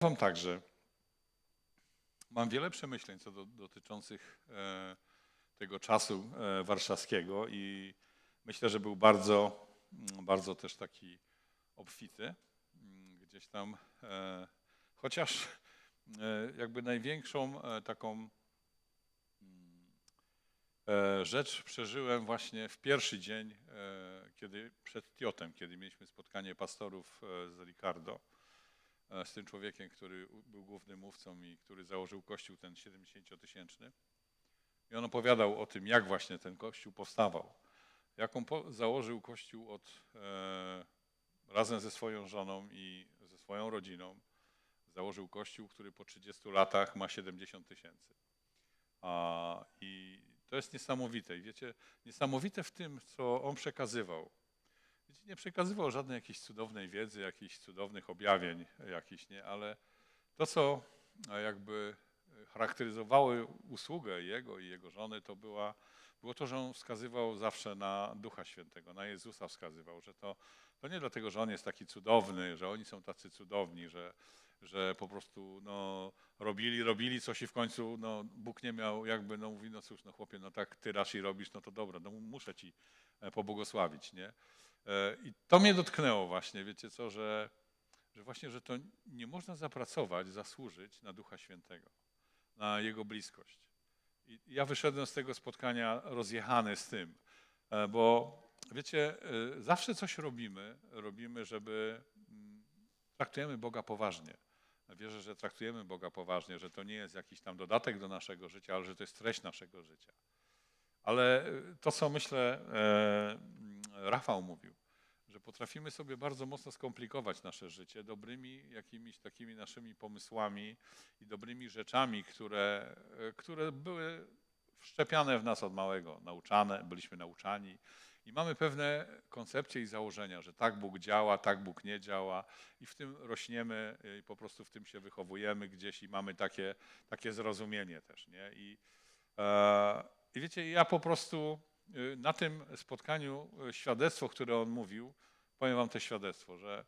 Wam tak, że mam wiele przemyśleń co do, dotyczących e, tego czasu e, warszawskiego i myślę, że był bardzo, mm, bardzo też taki obfity. Mm, Gdzieś tam, e, chociaż e, jakby największą e, taką mm, e, rzecz przeżyłem właśnie w pierwszy dzień, e, kiedy przed Tiotem, kiedy mieliśmy spotkanie pastorów e, z Ricardo z tym człowiekiem, który był głównym mówcą i który założył kościół ten 70-tysięczny. I on opowiadał o tym, jak właśnie ten kościół powstawał. Jak on po, założył kościół od, e, razem ze swoją żoną i ze swoją rodziną. Założył kościół, który po 30 latach ma 70 tysięcy. I to jest niesamowite. I wiecie, niesamowite w tym, co on przekazywał. Wiecie, nie przekazywał żadnej jakiejś cudownej wiedzy, jakichś cudownych objawień, jakichś, nie, ale to, co e, jakby charakteryzowało usługę jego i jego żony, to była, było to, że on wskazywał zawsze na Ducha Świętego, na Jezusa wskazywał, że to, to nie dlatego, że on jest taki cudowny, że oni są tacy cudowni, że, że po prostu no, robili, robili coś i w końcu no, Bóg nie miał jakby, no mówi, no cóż, no chłopie, no tak ty raczej robisz, no to dobra, no muszę ci e, pobłogosławić, nie? E, I to mnie dotknęło właśnie, wiecie co, że, że właśnie, że to nie można zapracować, zasłużyć na Ducha Świętego, na Jego bliskość. I ja wyszedłem z tego spotkania rozjechany z tym, e, bo wiecie, e, zawsze coś robimy, robimy, żeby mm, traktujemy Boga poważnie. Wierzę, że traktujemy Boga poważnie, że to nie jest jakiś tam dodatek do naszego życia, ale że to jest treść naszego życia. Ale to, co myślę, Rafał mówił, że potrafimy sobie bardzo mocno skomplikować nasze życie dobrymi jakimiś takimi naszymi pomysłami i dobrymi rzeczami, które, które były wszczepiane w nas od małego, nauczane, byliśmy nauczani. I mamy pewne koncepcje i założenia, że tak Bóg działa, tak Bóg nie działa, i w tym rośniemy, i po prostu w tym się wychowujemy gdzieś i mamy takie, takie zrozumienie też. Nie? I, e, I wiecie, ja po prostu na tym spotkaniu y, świadectwo, które on mówił, powiem wam to świadectwo, że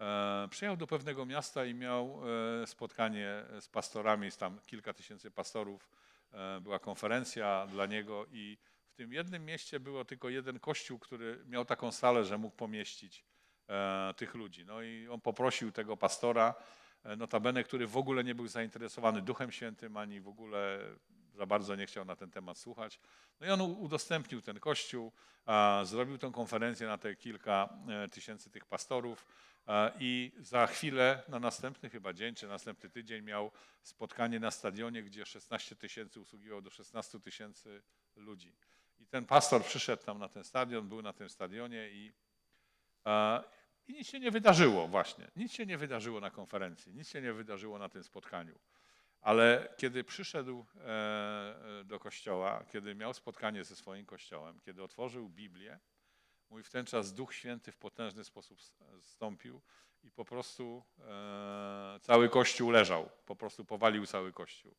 e, przyjechał do pewnego miasta i miał e, spotkanie z pastorami, jest tam kilka tysięcy pastorów, e, była konferencja dla niego i w tym jednym mieście było tylko jeden kościół, który miał taką salę, że mógł pomieścić tych ludzi. No i on poprosił tego pastora, notabene, który w ogóle nie był zainteresowany Duchem Świętym, ani w ogóle za bardzo nie chciał na ten temat słuchać. No i on udostępnił ten kościół, zrobił tę konferencję na te kilka e, tysięcy tych pastorów i za chwilę, na następny chyba dzień, czy następny tydzień miał spotkanie na stadionie, gdzie 16 tysięcy usługiwał do 16 tysięcy ludzi. I ten pastor przyszedł tam na ten stadion, był na tym stadionie i, i nic się nie wydarzyło właśnie. Nic się nie wydarzyło na konferencji, nic się nie wydarzyło na tym spotkaniu. Ale kiedy przyszedł e, do kościoła, kiedy miał spotkanie ze swoim kościołem, kiedy otworzył Biblię, mój w ten czas Duch Święty w potężny sposób zstąpił i po prostu e, cały kościół leżał, po prostu powalił cały kościół.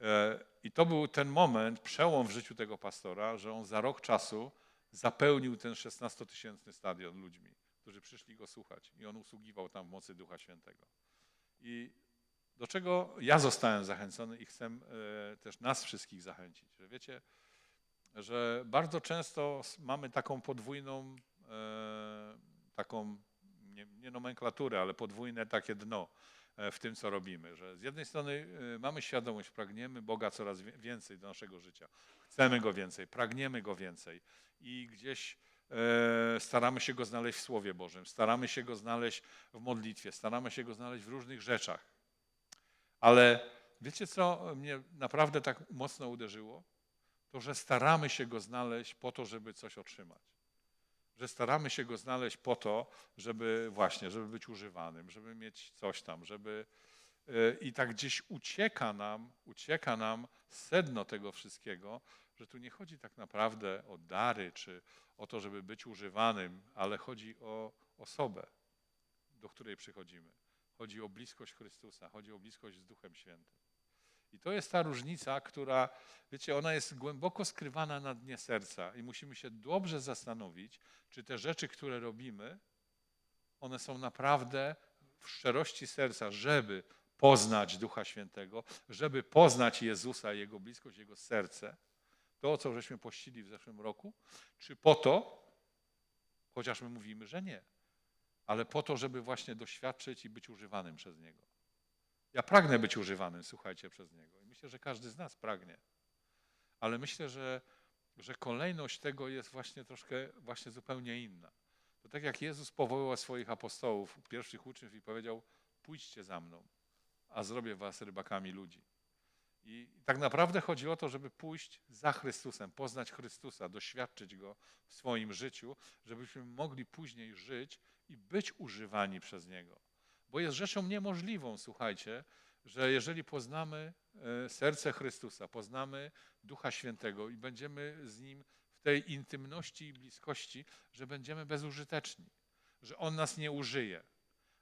E, I to był ten moment, przełom w życiu tego pastora, że on za rok czasu zapełnił ten 16-tysięczny stadion ludźmi, którzy przyszli go słuchać i on usługiwał tam w mocy Ducha Świętego. I do czego ja zostałem zachęcony i chcę e, też nas wszystkich zachęcić, że wiecie, że bardzo często mamy taką podwójną, e, taką nie, nie nomenklaturę, ale podwójne takie dno e, w tym, co robimy. Że z jednej strony mamy świadomość, pragniemy Boga coraz więcej do naszego życia. Chcemy Go więcej, pragniemy Go więcej i gdzieś staramy się Go znaleźć w Słowie Bożym, staramy się Go znaleźć w modlitwie, staramy się Go znaleźć w różnych rzeczach. Ale wiecie, co mnie naprawdę tak mocno uderzyło? To, że staramy się Go znaleźć po to, żeby coś otrzymać. Że staramy się Go znaleźć po to, żeby właśnie, żeby być używanym, żeby mieć coś tam, żeby... e, I tak gdzieś ucieka nam, ucieka nam sedno tego wszystkiego, że tu nie chodzi tak naprawdę o dary, czy o to, żeby być używanym, ale chodzi o osobę, do której przychodzimy. Chodzi o bliskość Chrystusa, chodzi o bliskość z Duchem Świętym. I to jest ta różnica, która, wiecie, ona jest głęboko skrywana na dnie serca i musimy się dobrze zastanowić, czy te rzeczy, które robimy, one są naprawdę w szczerości serca, żeby poznać Ducha Świętego, żeby poznać Jezusa, Jego bliskość, Jego serce, to, co żeśmy pościli w zeszłym roku, czy po to, chociaż my mówimy, że nie, ale po to, żeby właśnie doświadczyć i być używanym przez Niego. Ja pragnę być używanym, słuchajcie, przez Niego. I myślę, że każdy z nas pragnie. Ale myślę, że, że kolejność tego jest właśnie troszkę właśnie zupełnie inna. To tak jak Jezus powołał swoich apostołów, pierwszych uczniów i powiedział, pójdźcie za mną, a zrobię was rybakami ludzi. I tak naprawdę chodzi o to, żeby pójść za Chrystusem, poznać Chrystusa, doświadczyć Go w swoim życiu, żebyśmy mogli później żyć i być używani przez Niego. Bo jest rzeczą niemożliwą, słuchajcie, że jeżeli poznamy e, serce Chrystusa, poznamy Ducha Świętego i będziemy z Nim w tej intymności i bliskości, że będziemy bezużyteczni, że On nas nie użyje,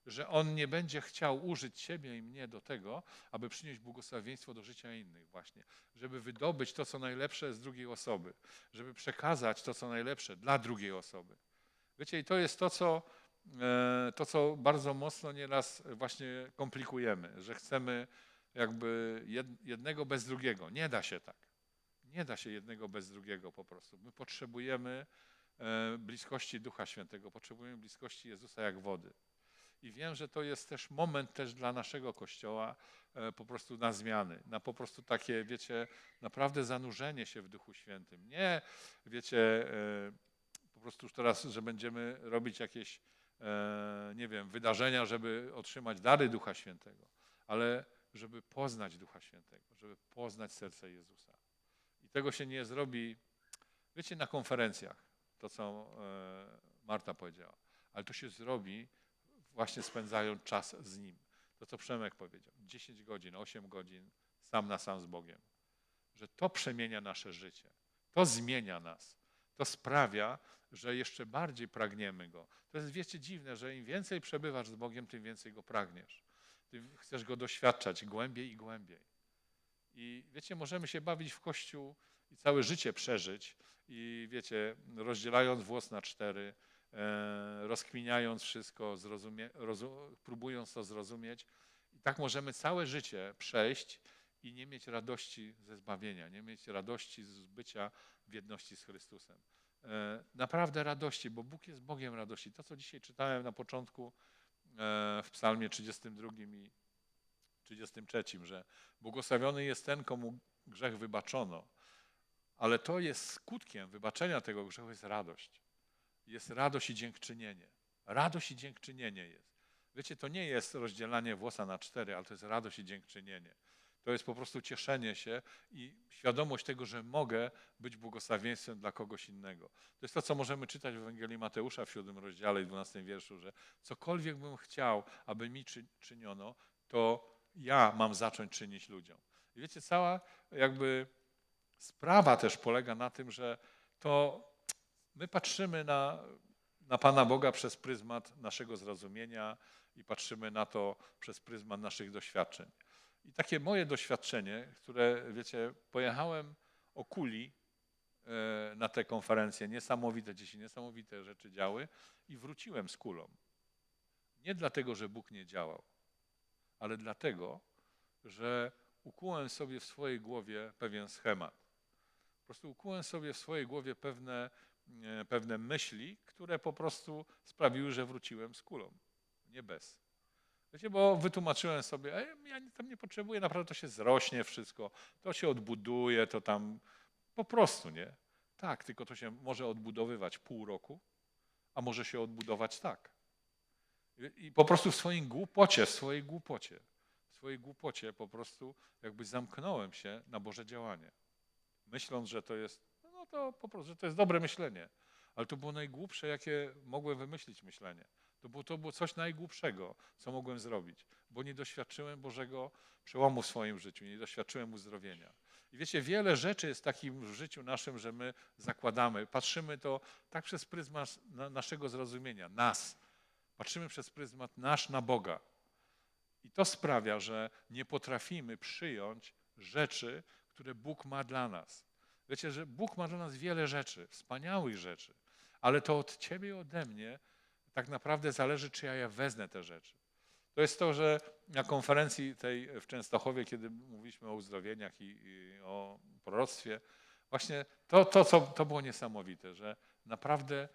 że On nie będzie chciał użyć Ciebie i mnie do tego, aby przynieść błogosławieństwo do życia innych właśnie, żeby wydobyć to, co najlepsze z drugiej osoby, żeby przekazać to, co najlepsze dla drugiej osoby. Wiecie, i to jest to, co, to, co bardzo mocno nieraz właśnie komplikujemy, że chcemy jakby jed- jednego bez drugiego. Nie da się tak. Nie da się jednego bez drugiego po prostu. My potrzebujemy e, bliskości Ducha Świętego, potrzebujemy bliskości Jezusa jak wody. I wiem, że to jest też moment też dla naszego Kościoła e, po prostu na zmiany, na po prostu takie, wiecie, naprawdę zanurzenie się w Duchu Świętym. Nie, wiecie, e, po prostu teraz, że będziemy robić jakieś, e, nie wiem, wydarzenia, żeby otrzymać dary Ducha Świętego, ale żeby poznać Ducha Świętego, żeby poznać serce Jezusa. I tego się nie zrobi, wiecie, na konferencjach, to co e, Marta powiedziała, ale to się zrobi właśnie spędzając czas z Nim. To, co Przemek powiedział, 10 godzin, 8 godzin sam na sam z Bogiem. Że to przemienia nasze życie, to zmienia nas, to sprawia, że jeszcze bardziej pragniemy Go. To jest, wiecie, dziwne, że im więcej przebywasz z Bogiem, tym więcej Go pragniesz. Tym chcesz Go doświadczać głębiej i głębiej. I wiecie, możemy się bawić w Kościół i całe życie przeżyć i wiecie, rozdzielając włos na cztery, e, rozkminiając wszystko, próbując to zrozumieć. I tak możemy całe życie przejść i nie mieć radości ze zbawienia, nie mieć radości z bycia w jedności z Chrystusem. E, naprawdę radości, bo Bóg jest Bogiem radości. To, co dzisiaj czytałem na początku e, w Psalmie 32 i 33, że błogosławiony jest ten, komu grzech wybaczono, ale to jest skutkiem wybaczenia tego grzechu jest radość jest radość i dziękczynienie. Radość i dziękczynienie jest. Wiecie, to nie jest rozdzielanie włosa na cztery, ale to jest radość i dziękczynienie. To jest po prostu cieszenie się i świadomość tego, że mogę być błogosławieństwem dla kogoś innego. To jest to, co możemy czytać w Ewangelii Mateusza w siódmym rozdziale i dwunastym wierszu, że cokolwiek bym chciał, aby mi czy- czyniono, to ja mam zacząć czynić ludziom. I wiecie, cała jakby sprawa też polega na tym, że to My patrzymy na, na Pana Boga przez pryzmat naszego zrozumienia i patrzymy na to przez pryzmat naszych doświadczeń. I takie moje doświadczenie, które, wiecie, pojechałem o kuli e, na tę konferencję, niesamowite dzisiaj, niesamowite rzeczy działy i wróciłem z kulą. Nie dlatego, że Bóg nie działał, ale dlatego, że ukułem sobie w swojej głowie pewien schemat. Po prostu ukułem sobie w swojej głowie pewne e, pewne myśli, które po prostu sprawiły, że wróciłem z kulą, nie bez. Wiecie, bo wytłumaczyłem sobie, e, ja tam nie potrzebuję, naprawdę to się zrośnie wszystko, to się odbuduje, to tam po prostu, nie? Tak, tylko to się może odbudowywać pół roku, a może się odbudować tak. I- po prostu w swoim głupocie, w swojej głupocie, w swojej głupocie po prostu jakby zamknąłem się na Boże działanie. Myśląc, że to jest no to po prostu, że to jest dobre myślenie. Ale to było najgłupsze, jakie mogłem wymyślić myślenie. To było, to było coś najgłupszego, co mogłem zrobić, bo nie doświadczyłem Bożego przełomu w swoim życiu, nie doświadczyłem uzdrowienia. I wiecie, wiele rzeczy jest takim w życiu naszym, że my zakładamy, patrzymy to tak przez pryzmat na- naszego zrozumienia, nas. Patrzymy przez pryzmat nasz na Boga. I to sprawia, że nie potrafimy przyjąć rzeczy, które Bóg ma dla nas. Wiecie, że Bóg ma dla nas wiele rzeczy, wspaniałych rzeczy, ale to od ciebie i ode mnie tak naprawdę zależy, czy ja je wezmę te rzeczy. To jest to, że na konferencji tej w Częstochowie, kiedy mówiliśmy o uzdrowieniach i, i o proroctwie, właśnie to, to, co, to było niesamowite, że naprawdę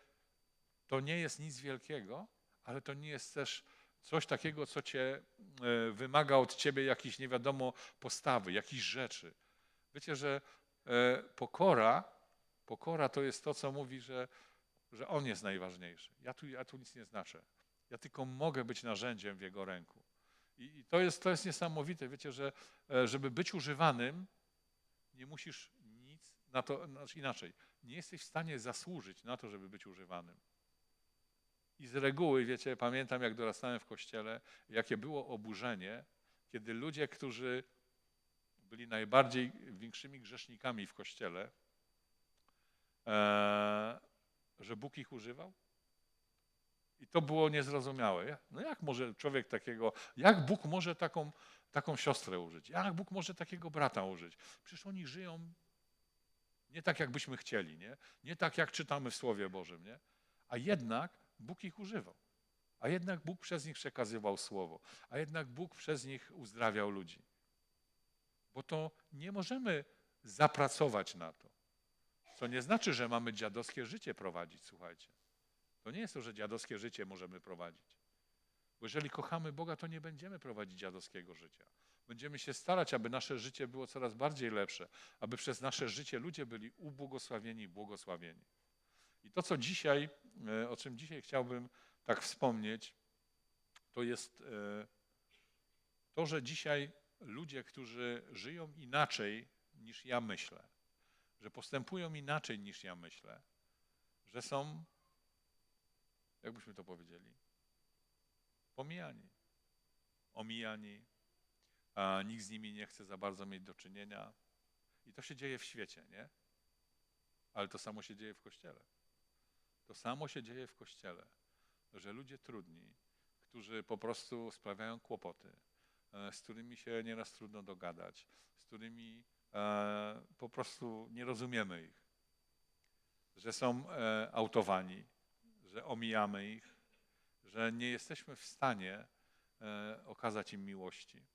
to nie jest nic wielkiego, ale to nie jest też coś takiego, co cię e, wymaga od ciebie jakiejś nie wiadomo postawy, jakichś rzeczy. Wiecie, że e, pokora, pokora to jest to, co mówi, że, że On jest najważniejszy. Ja tu, ja tu nic nie znaczę. Ja tylko mogę być narzędziem w Jego ręku. I, i to, jest, to jest niesamowite. Wiecie, że e, żeby być używanym, nie musisz nic na to, znaczy inaczej, nie jesteś w stanie zasłużyć na to, żeby być używanym. I z reguły, wiecie, pamiętam jak dorastałem w kościele, jakie było oburzenie, kiedy ludzie, którzy byli najbardziej większymi grzesznikami w kościele, e, że Bóg ich używał. I to było niezrozumiałe. No jak może człowiek takiego, jak Bóg może taką, taką siostrę użyć? Jak Bóg może takiego brata użyć? Przecież oni żyją nie tak, jakbyśmy chcieli, nie? Nie tak, jak czytamy w Słowie Bożym, nie? A jednak Bóg ich używał. A jednak Bóg przez nich przekazywał Słowo. A jednak Bóg przez nich uzdrawiał ludzi. Bo to nie możemy zapracować na to. Co nie znaczy, że mamy dziadowskie życie prowadzić, słuchajcie. To nie jest to, że dziadowskie życie możemy prowadzić. Bo jeżeli kochamy Boga, to nie będziemy prowadzić dziadowskiego życia. Będziemy się starać, aby nasze życie było coraz bardziej lepsze, aby przez nasze życie ludzie byli ubłogosławieni i błogosławieni. I to, co dzisiaj, e, o czym dzisiaj chciałbym tak wspomnieć, to jest e, to, że dzisiaj ludzie, którzy żyją inaczej niż ja myślę, że postępują inaczej niż ja myślę, że są, jakbyśmy to powiedzieli, pomijani, omijani, a nikt z nimi nie chce za bardzo mieć do czynienia. I to się dzieje w świecie, nie? Ale to samo się dzieje w kościele. To samo się dzieje w kościele, że ludzie trudni, którzy po prostu sprawiają kłopoty, e, z którymi się nieraz trudno dogadać, z którymi po prostu nie rozumiemy ich, że są e, autowani, że omijamy ich, że nie jesteśmy w stanie okazać im miłości.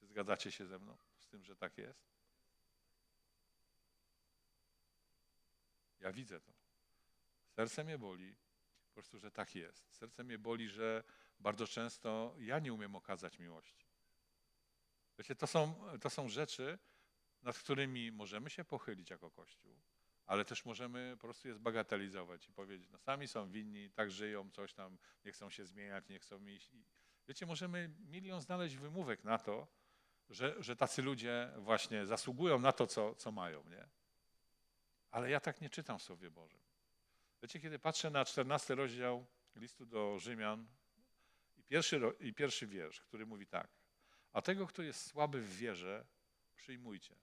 Czy zgadzacie się ze mną z tym, że tak jest? Ja widzę to. Serce mnie boli, po prostu, że tak jest. Serce mnie boli, że bardzo często ja nie umiem okazać miłości. Wiecie, to są, to są rzeczy, nad którymi możemy się pochylić jako Kościół, ale też możemy po prostu je zbagatelizować i powiedzieć, no sami są winni, tak żyją, coś tam, nie chcą się zmieniać, nie chcą iść. Wiecie, możemy milion znaleźć wymówek na to, że, że tacy ludzie właśnie zasługują na to, co, co mają, nie? Ale ja tak nie czytam w Słowie Bożym. Wiecie, kiedy patrzę na 14 rozdział listu do Rzymian i pierwszy, i pierwszy wiersz, który mówi tak. A tego, kto jest słaby w wierze, przyjmujcie.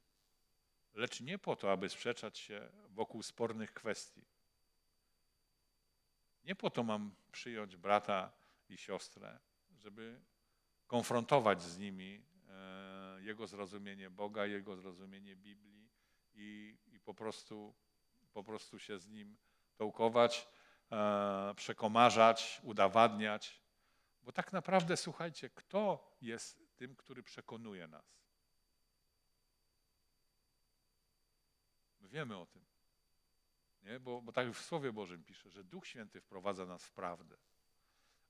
Lecz nie po to, aby sprzeczać się wokół spornych kwestii. Nie po to mam przyjąć brata i siostrę, żeby konfrontować z nimi e, jego zrozumienie Boga, jego zrozumienie Biblii i, i po, prostu, po prostu się z nim tołkować, e, przekomarzać, udowadniać. Bo tak naprawdę, słuchajcie, kto jest tym, który przekonuje nas? My wiemy o tym. Nie? Bo, bo tak w Słowie Bożym pisze, że Duch Święty wprowadza nas w prawdę.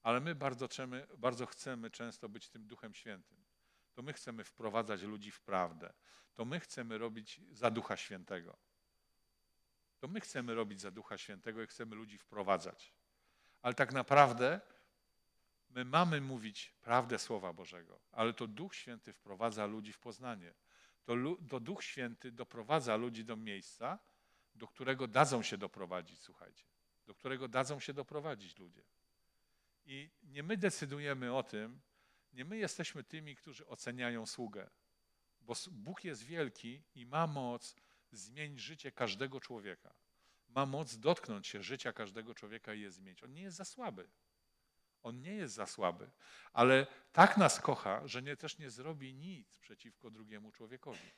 Ale my bardzo, chcemy, bardzo chcemy często być tym Duchem Świętym. To my chcemy wprowadzać ludzi w prawdę. To my chcemy robić za Ducha Świętego. To my chcemy robić za Ducha Świętego i chcemy ludzi wprowadzać. Ale tak naprawdę my mamy mówić prawdę Słowa Bożego, ale to Duch Święty wprowadza ludzi w poznanie. To, to Duch Święty doprowadza ludzi do miejsca, do którego dadzą się doprowadzić, słuchajcie. Do którego dadzą się doprowadzić ludzie. I nie my decydujemy o tym, nie my jesteśmy tymi, którzy oceniają sługę, bo Bóg jest wielki i ma moc zmienić życie każdego człowieka. Ma moc dotknąć się życia każdego człowieka i je zmienić. On nie jest za słaby. On nie jest za słaby, ale tak nas kocha, że nie, też nie zrobi nic przeciwko drugiemu człowiekowi.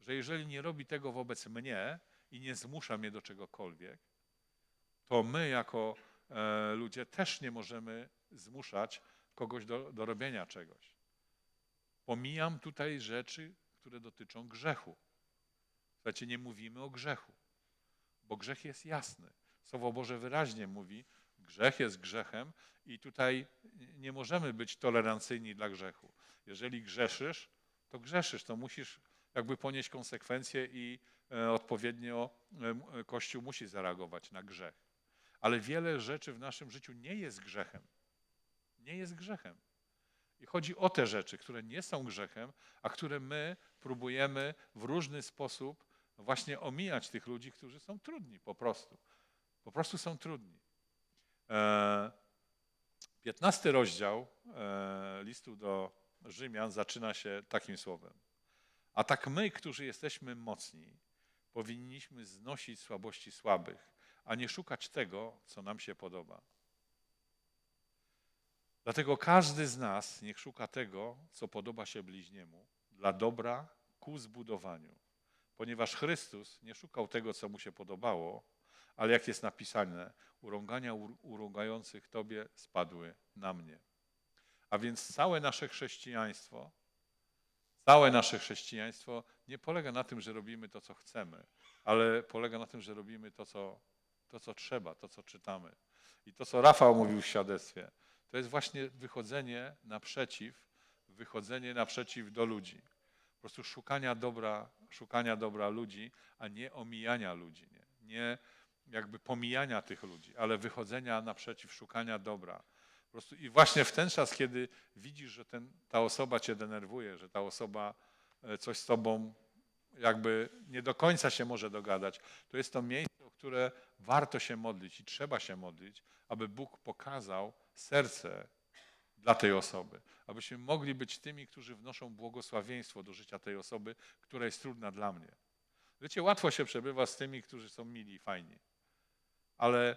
Że jeżeli nie robi tego wobec mnie i nie zmusza mnie do czegokolwiek, to my jako e, ludzie też nie możemy zmuszać kogoś do, do robienia czegoś. Pomijam tutaj rzeczy, które dotyczą grzechu. Słuchajcie, nie mówimy o grzechu, bo grzech jest jasny. Słowo Boże wyraźnie mówi, grzech jest grzechem i tutaj nie możemy być tolerancyjni dla grzechu. Jeżeli grzeszysz, to grzeszysz, to musisz jakby ponieść konsekwencje i e, odpowiednio Kościół musi zareagować na grzech. Ale wiele rzeczy w naszym życiu nie jest grzechem. Nie jest grzechem. I chodzi o te rzeczy, które nie są grzechem, a które my próbujemy w różny sposób właśnie omijać tych ludzi, którzy są trudni po prostu. Po prostu są trudni. E, 15 rozdział e, listu do Rzymian zaczyna się takim słowem. A tak my, którzy jesteśmy mocni, powinniśmy znosić słabości słabych, a nie szukać tego, co nam się podoba. Dlatego każdy z nas niech szuka tego, co podoba się bliźniemu, dla dobra ku zbudowaniu. Ponieważ Chrystus nie szukał tego, co mu się podobało, ale jak jest napisane, urągania ur- urągających Tobie spadły na mnie. A więc całe nasze chrześcijaństwo, całe nasze chrześcijaństwo nie polega na tym, że robimy to, co chcemy, ale polega na tym, że robimy to, co, to, co trzeba, to, co czytamy. I to, co Rafał mówił w świadectwie, to jest właśnie wychodzenie naprzeciw, wychodzenie naprzeciw do ludzi. Po prostu szukania dobra, szukania dobra ludzi, a nie omijania ludzi, nie, nie jakby pomijania tych ludzi, ale wychodzenia naprzeciw, szukania dobra. Po prostu I właśnie w ten czas, kiedy widzisz, że ten, ta osoba cię denerwuje, że ta osoba e, coś z tobą jakby nie do końca się może dogadać, to jest to miejsce, o które warto się modlić i trzeba się modlić, aby Bóg pokazał serce dla tej osoby, abyśmy mogli być tymi, którzy wnoszą błogosławieństwo do życia tej osoby, która jest trudna dla mnie. Wiecie, łatwo się przebywa z tymi, którzy są mili i fajni, ale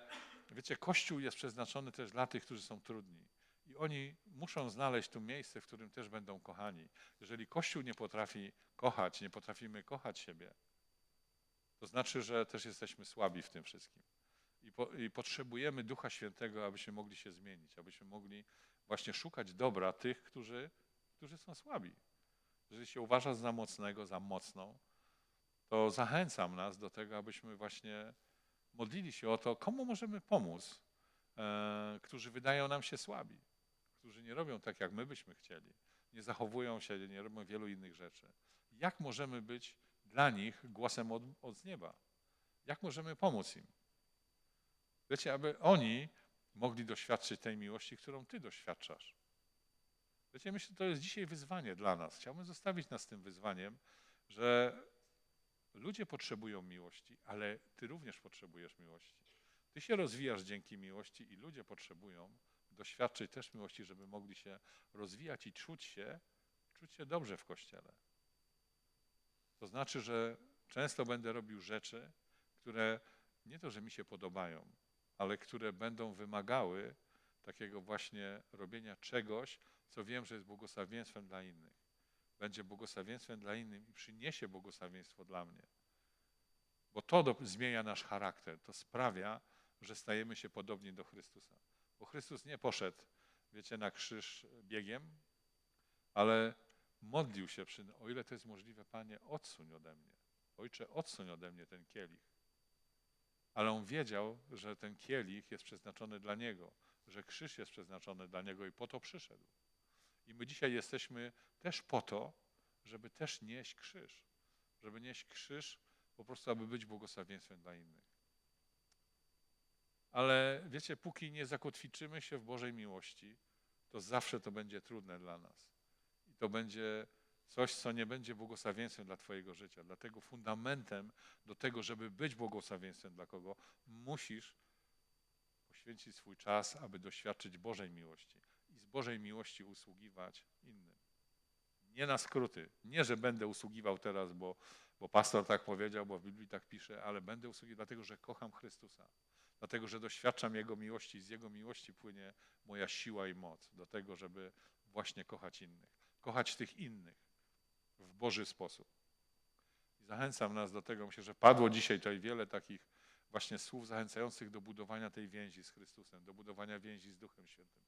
wiecie, Kościół jest przeznaczony też dla tych, którzy są trudni. I oni muszą znaleźć tu miejsce, w którym też będą kochani. Jeżeli Kościół nie potrafi kochać, nie potrafimy kochać siebie, to znaczy, że też jesteśmy słabi w tym wszystkim. I, po, I potrzebujemy Ducha Świętego, abyśmy mogli się zmienić, abyśmy mogli właśnie szukać dobra tych, którzy, którzy są słabi. Jeżeli się uważa za mocnego, za mocną, to zachęcam nas do tego, abyśmy właśnie modlili się o to, komu możemy pomóc, e, którzy wydają nam się słabi, którzy nie robią tak, jak my byśmy chcieli, nie zachowują się, nie robią wielu innych rzeczy. Jak możemy być dla nich głosem od, od nieba? Jak możemy pomóc im? Wiecie, aby oni mogli doświadczyć tej miłości, którą Ty doświadczasz. Wiecie, myślę, że to jest dzisiaj wyzwanie dla nas. Chciałbym zostawić nas tym wyzwaniem, że ludzie potrzebują miłości, ale Ty również potrzebujesz miłości. Ty się rozwijasz dzięki miłości i ludzie potrzebują doświadczyć też miłości, żeby mogli się rozwijać i czuć się, czuć się dobrze w Kościele. To znaczy, że często będę robił rzeczy, które nie to, że mi się podobają, ale które będą wymagały takiego właśnie robienia czegoś, co wiem, że jest błogosławieństwem dla innych. Będzie błogosławieństwem dla innych i przyniesie błogosławieństwo dla mnie. Bo to do, zmienia nasz charakter, to sprawia, że stajemy się podobni do Chrystusa. Bo Chrystus nie poszedł, wiecie, na krzyż biegiem, ale modlił się przy, o ile to jest możliwe, Panie, odsuń ode mnie. Ojcze, odsuń ode mnie ten kielich. Ale on wiedział, że ten kielich jest przeznaczony dla niego, że krzyż jest przeznaczony dla niego i po to przyszedł. I my dzisiaj jesteśmy też po to, żeby też nieść krzyż. Żeby nieść krzyż po prostu, aby być błogosławieństwem dla innych. Ale wiecie, póki nie zakotwiczymy się w Bożej miłości, to zawsze to będzie trudne dla nas. I to będzie coś, co nie będzie błogosławieństwem dla Twojego życia. Dlatego fundamentem do tego, żeby być błogosławieństwem dla kogo, musisz poświęcić swój czas, aby doświadczyć Bożej miłości i z Bożej miłości usługiwać innym. Nie na skróty. Nie, że będę usługiwał teraz, bo, bo pastor tak powiedział, bo w Biblii tak pisze, ale będę usługiwał dlatego, że kocham Chrystusa. Dlatego, że doświadczam Jego miłości i z Jego miłości płynie moja siła i moc do tego, żeby właśnie kochać innych. Kochać tych innych w Boży sposób. I zachęcam nas do tego, myślę, że padło dzisiaj tutaj wiele takich właśnie słów zachęcających do budowania tej więzi z Chrystusem, do budowania więzi z Duchem Świętym.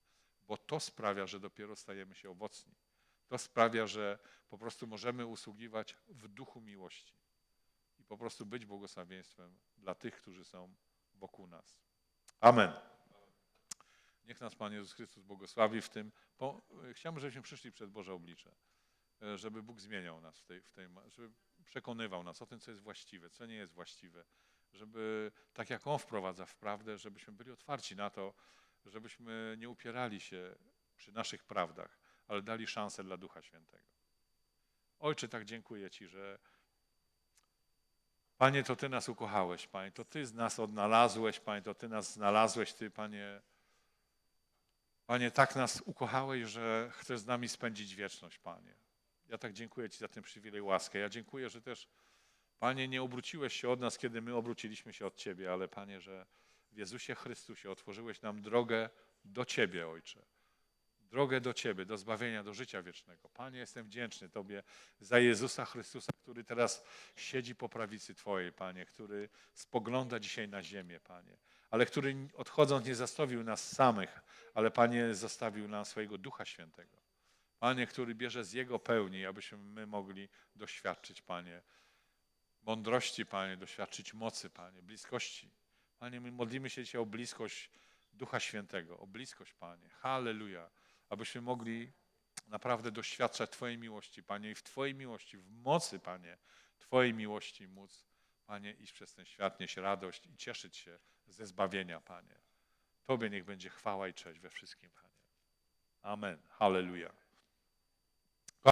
Bo to sprawia, że dopiero stajemy się owocni. To sprawia, że po prostu możemy usługiwać w duchu miłości i po prostu być błogosławieństwem dla tych, którzy są wokół nas. Amen. Niech nas Pan Jezus Chrystus błogosławi w tym. Po, chciałbym, żebyśmy przyszli przed Boże oblicze, e, żeby Bóg zmieniał nas w tej, w tej, żeby przekonywał nas o tym, co jest właściwe, co nie jest właściwe, żeby tak jak On wprowadza w prawdę, żebyśmy byli otwarci na to, żebyśmy nie upierali się przy naszych prawdach, ale dali szansę dla Ducha Świętego. Ojcze, tak dziękuję Ci, że Panie, to Ty nas ukochałeś, Panie, to Ty z nas odnalazłeś, Panie, to Ty nas znalazłeś, Ty, Panie, Panie, tak nas ukochałeś, że chcesz z nami spędzić wieczność, Panie. Ja tak dziękuję Ci za ten przywilej, łaskę. Ja dziękuję, że też, Panie, nie obróciłeś się od nas, kiedy my obróciliśmy się od Ciebie, ale Panie, że w Jezusie Chrystusie otworzyłeś nam drogę do Ciebie, Ojcze. Drogę do Ciebie, do zbawienia, do życia wiecznego. Panie, jestem wdzięczny Tobie za Jezusa Chrystusa, który teraz siedzi po prawicy Twojej, Panie, który spogląda dzisiaj na ziemię, Panie, ale który odchodząc nie zostawił nas samych, ale Panie zostawił nam swojego Ducha Świętego. Panie, który bierze z Jego pełni, abyśmy my mogli doświadczyć, Panie, mądrości, Panie, doświadczyć mocy, Panie, bliskości. Panie, my modlimy się dzisiaj o bliskość Ducha Świętego, o bliskość, Panie. Halleluja. Abyśmy mogli naprawdę doświadczać Twojej miłości, Panie, i w Twojej miłości, w mocy, Panie, Twojej miłości móc, Panie, iść przez ten świat, nieść radość i cieszyć się ze zbawienia, Panie. Tobie niech będzie chwała i cześć we wszystkim, Panie. Amen. Halleluja.